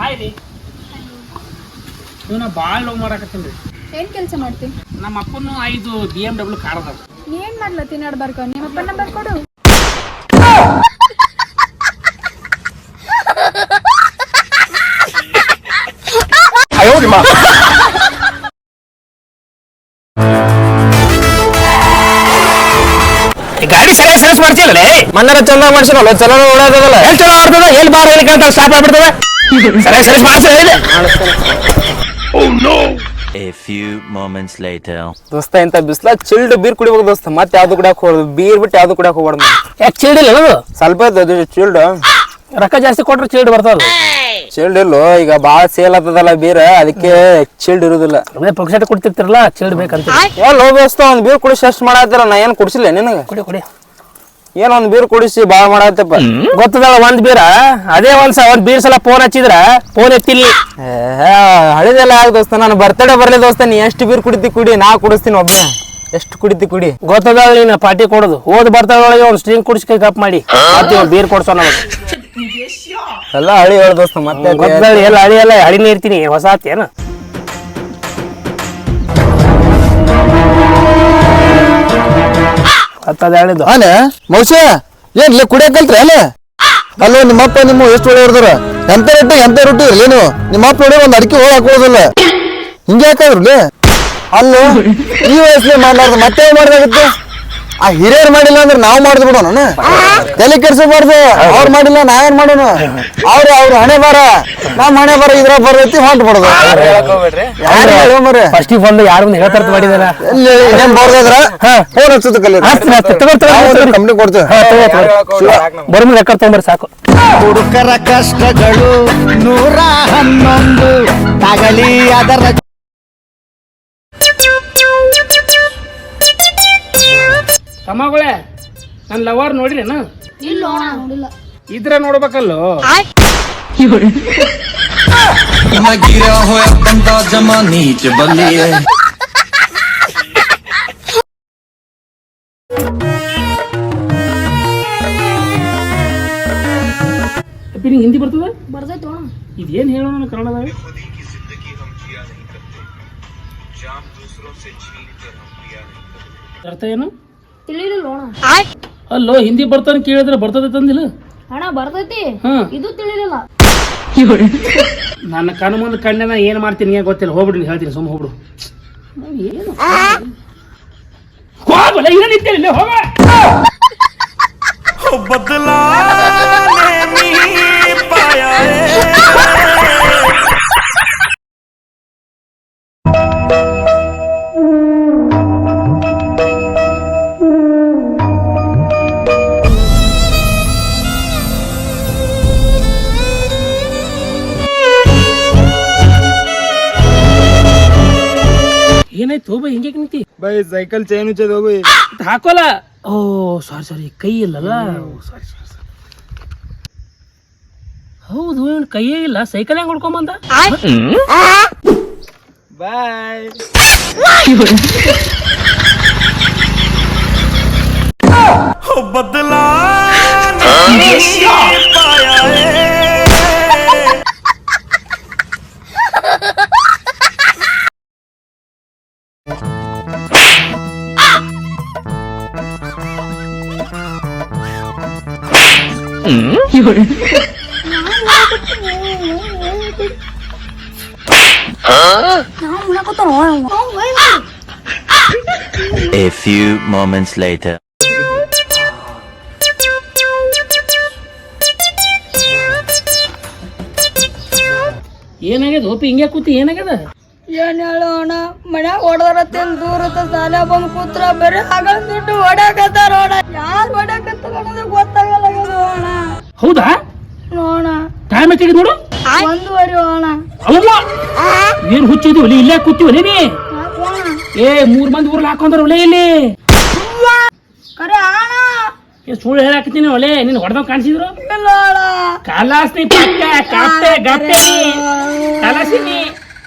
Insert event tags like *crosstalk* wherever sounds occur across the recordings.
Hi ರೀ ಇವನ ಭಾಳ ಲವ್ ಮಾಡಾಕತ್ತೀನಿ ರೀ ಏನ್ ಕೆಲಸ ಮಾಡ್ತಿ? ನಮ್ಮ ಅಪ್ಪನು ಐದು ಬಿ ಎಂ ಡಬ್ಲ್ಯೂ ಕಾರ್ ಅದಾವ. ನೀ ಏನ್ ಮಾಡ್ಲತ್ತಿ? ನಡ್ಬಾರ್ಕ ನಿಮ್ಮ ಅಪ್ಪ ನಂಬರ್ ಕೊಡು. ಗಾಡಿ ಸರಿಯಾಗಿ ಸರ್ವಿಸ್ ಮಾಡ್ತಿಲ್ಲ ಮನ್ನರ ಚಂದ ಮಾಡ್ಸಿರಲ್ಲ ಚಲೋ ಓಡಾದಲ್ಲ ಎಲ್ಲಿ ಚಲೋ ಆಡ್ತದ ಎಲ್ಲಿ ಬಾರ ಎಲ್ಲಿ ಕೇಳ್ತಾವ ಸ್ಟಾಪ್ ಆಗ್ಬಿಡ್ತದ. A few moments later. ದೋಸ್ತ ಇಂತ ಬಿಸ್ಲ ಚಿಲ್ಡ್ ಬೀರ್ ಕುಡಿಬೇಕು ದೋಸ್ತ. ಮತ್ತೆ ಯಾವ್ದು ಕುಡಿಯಕ್ ಹೋಗ್ಬಾರ್ದು ಬೀರ್ ಬಿಟ್ಟು ಯಾವ್ದು ಕುಡಿಯಕ್ ಹೋಗ್ಬಾರ್ದು ಯಾಕೆ ಚಿಲ್ಡ್ ಇಲ್ಲ ಅದು? ಸ್ವಲ್ಪ ಅದು ಚಿಲ್ಡ್ ರೊಕ್ಕ ಜಾಸ್ತಿ ಕೊಟ್ರೆ ಚಿಲ್ಡ್ ಬರ್ತದ ಚಿಲ್ಡ್ ಇಲ್ಲೋ ಈಗ ಬಾಳ ಸೇಲ್ ಆಗ್ತದಲ್ಲ ಬೀರ್ ಅದಕ್ಕೆ ಚಿಲ್ಡ್ ಇರುದಿಲ್ಲ. ಅದೇ ಪೊಕ್ಸೆಟ್ ಕುಡ್ತಿರ್ತಿರಲ್ಲ ಚಿಲ್ಡ್ ಬೇಕಂತ ಎಲ್ಲೋ ದೋಸ್ತ ಒಂದ್ ಬೀರ್ ಕುಡಿಸಿ ಅಷ್ಟ್ ಮಾಡತ್ತಿರ ನಾ ಏನ್ ಕುಡಿಸಿಲ್ಲ ನಿನಗೆ? ಕುಡಿ ಕುಡಿ. ಏನ್ ಒಂದ್ ಬೀರ್ ಕುಡಿಸಿ ಬಾಳ ಮಾಡತ್ತಪ್ಪ ಗೊತ್ತದಲ್ಲ ಒಂದ್ ಬೀರ? ಅದೇ ಒಂದ್ ಒಂದ್ ಬೀರ್ ಸಲ ಫೋನ್ ಹಚ್ಚಿದ್ರ? ಫೋನ್ ಎತ್ತಿಲ್ಲ ಹಳಿದೆಲ್ಲ ಆಗ ದೋಸ್ತ ನಾನು ಬರ್ತಡೇ ಬರ್ಲಿ ದೋಸ್ತ ನೀ ಎಷ್ಟು ಬೀರ್ ಕುಡಿತಿ ಕುಡಿ ನಾ ಕುಡಿಸ್ತೀನಿ ಒಬ್ಬನೇ ಎಷ್ಟು ಕುಡಿತಿ ಕುಡಿ. ಗೊತ್ತದಲ್ಲ ನೀನು ಪಾರ್ಟಿ ಕೊಡೋದು. ಓದ್ ಬರ್ತಾಳೊಳಗೆ ಒಂದ್ ಸ್ಟ್ರಿಂಗ್ ಕುಡಿಸ್ಕೈ ಕಪ್ ಮಾಡಿ. ಮತ್ತೆ ಒಂದ್ ಬೀರ್ ಕೊಡ್ಸೋ ನಮಗೆ ಎಲ್ಲ ಹಳಿ ಹೇಳ ದೋಸ್ತ ಮತ್ತೆ ಗೊತ್ತದಲ್ಲ ಗೊತ್ತದ ಎಲ್ಲ ಹಳಿ ಎಲ್ಲ ಹಳಿನೇ ಇರ್ತೀನಿ ಹೊಸ ಏನು? ಹತ್ತದ ಹೇಳಿದ್ದು. ಆನೆ ಮೌಸ್ಯ ಏನ್ ಲೇ ಕುಡಿಯಕ್ ಕಲ್ತ್ರಿ ಅಲ್ಲ ಅಲ್ಲೋ, ನಿಮ್ಮಪ್ಪ ನಿಮ್ಮ ಎಷ್ಟು ಒಳ್ಳೆ ಹೊಡೆದ್ರ ಎಂತ ರೊಟ್ಟಿ ಎಂತ ರೊಟ್ಟಿ ಏನು ನಿಮ್ಮಪ್ಪ ನೋಡಿ ಒಂದು ಅಡಿಕೆ ಹೋಗಿ ಹಾಕೋದಿಲ್ಲ ಹಿಂಗೆ ಯಾಕಾದ್ರಲ್ಲ ಅಲ್ಲೋ, ಈ ವಯಸ್ಸಲ್ಲಿ ಮಾಡ್ಲಾರ್ದು ಮತ್ತೆ ಮಾಡ್ದಾಗತ್ತೆ? ಆ ಹಿರಿಯರ್ ಮಾಡಿಲ್ಲ ಅಂದ್ರೆ ನಾವು ಮಾಡಿದ್ ಬಿಡೋಣ ತಲೆ ಕೆಡ್ಸಬಾರ್ದು ಅವ್ರು ಮಾಡಿಲ್ಲ ನಾವೇನ್ ಮಾಡೋಣ ಅವ್ರ ಅವ್ರ ಹಣೆ ಬರ ನಮ್ ಹಣೆ ಬರ ಇದ್ರ ಬರ್ತೈತಿ ಹೊಂಟ್ ಬಿಡೋದು. ಯಾರು ಹೇಳೋ ಮರೆ ಫಸ್ಟಿಗೆ ಬಂದು ಯಾರು ಹೇಳ್ತಾರ ಮಾಡಿದಾರ ಏನ್ ಬರ್ದಾದ್ರ? ಫೋನ್ ಹಚ್ಚುತ್ತ ಕಲಿ. ಕಂಪ್ನಿ ಕೊಡ್ತೇವೆ. ಬರೋ ರೆಕಾರ್ಡ್ ತೊಗೊಂಬರ್ರಿ ಸಾಕು. ಹುಡುಕರ ಕಷ್ಟಗಳು ನೂರ ಹನ್ನೊಂದು ತಗಲಿ ಅದರ ತಮ್ಮಗಳೇ ನನ್ನ ಲವರ್ ನೋಡಿರೇನ? ಇಲ್ಲ ನೋಡಿಲ್ಲ. ಇದ್ರೆ ನೋಡ್ಬೇಕಲ್ಲೋ? ಅಪ್ಪಿ ನಿಂಗೆ ಹಿಂದಿ ಬರ್ತದ? ಬರ್ತೈತ ಅಣ್ಣ. ಇದೇನು ಹೇಳೋಣ ಕನ್ನಡದಾಗ? ಅರ್ಥ ಏನು? ತಿಳಿಲಿಲ್ಲ ಅಣ್ಣ ಅಲ್ಲೋ ಹಿಂದಿ ಬರ್ತಾನೆ ಕೇಳಿದ್ರೆ ಬರ್ತದೆ ತಂದಿಲ್ಲ? ಅಣ್ಣ ಬರ್ತೈತಿ. ಹಾ. ಇದು ತಿಳಿಲಿಲ್ಲ. ನನ್ನ ಕಣ್ಣು ಮುಂದೆ ಕಣ್ಣನ ಏನು ಮಾಡ್ತೀನಿ ಏನ್ ಗೊತ್ತಿಲ್ಲ. ಹೋಗ್ಬಿಡಿ ನೀನ್ ಹೇಳ್ತೀನಿ ಸುಮ್ಮ ಹೋಗ್ಬಿಡು. ಏನು? ಹೋಗಲ್ಲ ಇಲ್ಲೇ ಹೋಗ. ಏನಾಯ್ತು? ಹೋಗ ಹಿಂಗೆ ನಿಂತಿ? ಬೈ ಸೈಕಲ್ ಚೈನ್ ಉಚ್ಚದ ಹೋಗಿ ಹಾಕೋಲ್ಲ. ಓ ಸಾರಿ ಸಾರಿ ಕೈ ಇಲ್ಲಲ್ಲ ಸಾರಿ ಸಾರಿ ಹೌದು ಇವನ್ ಕೈಯೇ ಇಲ್ಲ. ಸೈಕಲ್ ಹೆಂಗ್ ಹೊಡ್ಕೊಂಬಂದ? ಬಾಯ್ A few moments later. ಏನಾಗ್ಯದ ಹೋಪಿ ಹಿಂಗೆ ಕೂತಿ ಏನಾಗ್ಯದ ಏನ್ ಹೇಳು ಅಣ್ಣ ಮನ್ಯಾಗ ಹೊಡೆದ್ರ ತಿಂದ್ ದೂರದ ಸಾಲ ಬಂದ್ ಕೂತ್ರ ಬರೀ ಆಗಳ ದುಡ್ಡು ಹೊಡ್ಯಾಕತ್ತಾರ ಅಣ್ಣ ಯಾರು ಹೊಡ್ಯಾಕತ್ತಾರ ಅನ್ನೋದು ಗೊತ್ತಾಗಲ್ಲ ಅಣ್ಣ ಹೌದಾ ನೋಣ ಟೈಮ್ ಎಷ್ಟಾಗಿದೆ ನೋಡು ಒಂದುವರೆ ಅಣ್ಣ ಅವ್ವ ಏನ್ ಹುಚ್ಚಿದ್ವಿ ಒಲಿ ಇಲ್ಲೇ ಕೂತಿ ನೀ ಏ ಮೂರ್ ಮಂದಿ ಊರ್ಲ ಹಾಕೊಂಡ್ರ ಒಲೆ ಇಲ್ಲಿ ಕರೆ ಏ ಸುಳ್ಳು ಹೇಳಾಕತ್ತೀನಿ ಒಲೆ ನಿನ್ ಹೊಡೆದವ್ ಕಾಣಿಸಿದ್ರು ಕಲಾಸ್ನಿ ಪಕ್ಕ ಕಪ್ಪೆ ಗಪ್ಪೆ ಕಲಾಸಿನಿ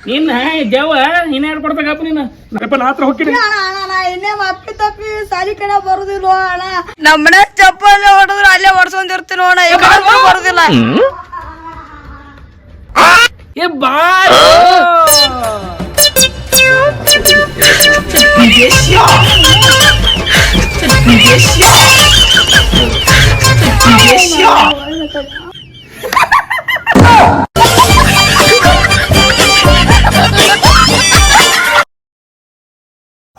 ನಿನ್ನ ದೇವ ನೀನ್ ಯಾರು ನೀನು ನಾ ಹತ್ರ ಹೋಗ್ತೀನಿ ಅಣ್ಣ ಅಣ್ಣ ನಾ ಇನ್ನೇ ಅಪ್ಪಿ ತಪ್ಪಿ ಸಾಲಿ ಕಡೆ ಬರುದಿಲ್ಲ ಅಣ್ಣ ನಮ್ಮನೆ ಚಪ್ಪಲಿ ಹೊಡೆದ್ರು ಅಲ್ಲೇ ಹೊಡ್ಸ್ಕೊಂಡಿರ್ತೀನಿ ಅಣ್ಣ ಈಗ ಬರುದಿಲ್ಲ ಏ ಬಾರ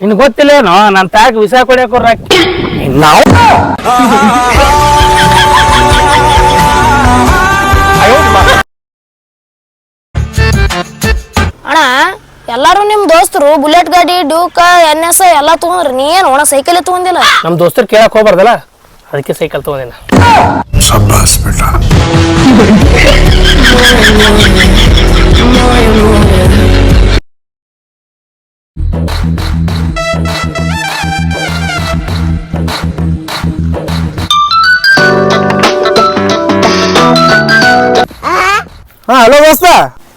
ನಿನ್ ಗೊತ್ತಿಲ್ಲೇನೋ ನನ್ ತಾಕ ವಿಷ ಕೊಡ್ಯಾಕ ನಾವು ಅಣ್ಣ ಎಲ್ಲಾರು ನಿಮ್ ದೋಸ್ತರು ಬುಲೆಟ್ ಗಾಡಿ ಡ್ಯೂಕ ಎನ್ ಎಸ್ ಎಲ್ಲಾ ತಗೊಂಡ್ರಿ. ನೀ ಏನ್ ಒಣ ಸೈಕಲ್ ತಗೊಂಡಿಲ್ಲ? ನಮ್ ದೋಸ್ತರ್ ಕೇಳಕ್ ಹೋಗ್ಬಾರ್ದಲ್ಲ? ಅದಕ್ಕೆ ಸೈಕಲ್ ತಗೊಂಡಿನ. ಹಾ ಹಲೋ ದೋಸ್ತ.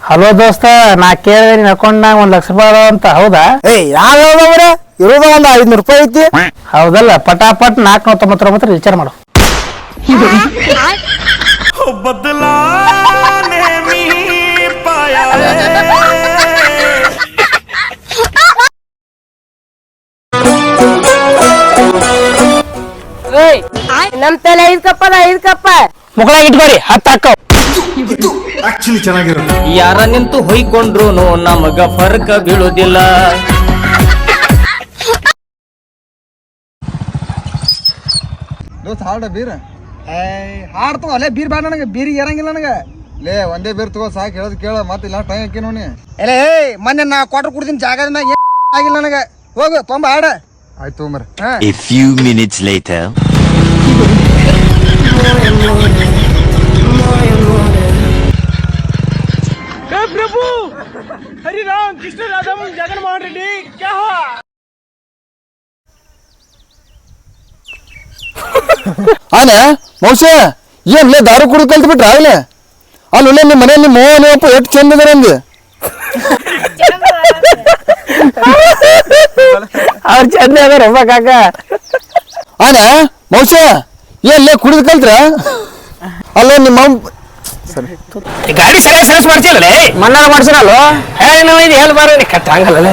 ಹಲೋ ದೋಸ್ತ ನಾ ಕೇಳಿದೆ ನಿನ್ ಅಕೌಂಟ್ನಾಗ ಒಂದ್ ಲಕ್ಷ ರೂಪಾಯಿ ಅದಾವ ಅಂತ ಹೌದಾ? ಏ ಯಾರು ಹೇಳ್ದವ್ರೆ ಇರೋದ ಒಂದ್ ಐದ್ನೂರು ರೂಪಾಯಿ ಐತಿ. ಹೌದಲ್ಲ ಪಟಾಪಟ್ ನಾಲ್ಕುನೂರ ತೊಂಬತ್ತೊಂಬತ್ತರ ವಿಚಾರ ಮಾಡು. ನಮ್ ತಲೆ ಐದ್ ಕಪ್ಪ ಐದ್ ಕಪ್ಪ. ಮುಗಳಾಗಿ ಇಟ್ಕೋರಿ ಹತ್ತು ಹಾಕವ್ ಯಾರ ನಿಂತು ಹೊಯ್ಕೊಂಡ್ರು ನಮಗ ಫರ್ಕ ಬೀಳುದಿಲ್ಲ. ದೋಸ್ತ ಹಾಡ ಬೀರ್? ಏಯ್ ತಗೋ ಅಲ್ಲೇ ಬೀರ್ ಬೇಡ ನನಗೆ ಬೀರಿಗೆ ಏರಂಗಿಲ್ಲ ನನಗೆ. ಲೇ ಒಂದೇ ಬೀರ್ ತಗೋ ಸಾಕು ಹೇಳೋದು ಕೇಳ ಮತ್ತೆ ಇಲ್ಲ ಟೈಮ್ ಹಾಕಿ ನೋಡಿ ಎಲೇ ಏಯ್ ಮೊನ್ನೆ ನಾ ಕ್ವಾರ್ಟರ್ ಕುಡ್ದಿನ ಜಾಗದ ಮ್ಯಾಗ ಏನ್ ಆಗಿಲ್ಲ ನನಗೆ. ಹೋಗು ತೊಂಬ ಹಾಡ. ಆಯ್ತು ತೊಗೊಂಬರ್ರಿ ಹಾ A few minutes later. ಪ್ರಭು! ಹರಿರಾಮ್ ಕೃಷ್ಣ ರಾಧಮ್ ಜಗನ್ ಮೋಹನ್ ರೆಡ್ಡಿ ಕ್ಯಾ ಹುआ? ಆನೆ ಮೌಸ ಏನ್ ಲೇ ದಾರು ಕುಡಿದು ಕಲ್ತು ಬಿಟ್ರ ಆಗ್ಲೇ? ಅಲ್ಲಿ ಒಳ್ಳೆ ನಿಮ್ಮ ಮನೆಯಲ್ಲಿ ನಿಮ್ಮ ಅವ್ವ ನಿಮ್ಮ ಅಪ್ಪ ಎಷ್ಟು ಚಂದ ಇದಾರೆ ಅಂದೆ? *laughs* ಅವ್ರ ಚಂದ ಅದಾರ ಒಬ್ಬ ಕಾಕ ಆನೆ ಮೌಸ ಏನ್ ಲೇ ಕುಡಿದು ಕಲ್ತ್ರ? ಅಲ್ಲ ನಿಮ್ಮ ಅಮ್ಮ ಈ ಗಾಡಿ ಸರಿಯಾಗಿ ಸರ್ವಿಸ್ ಮಾಡ್ತಿಲ್ಲ ಮನ್ನಾರ ಮಾಡ್ಸಿರಲ್ಲ ಹೇಳಿ ನಾವು ಇದು ಹೇಳಿ ಬಾರ ಕಟ್ಟ ಹಂಗಲ್ಲ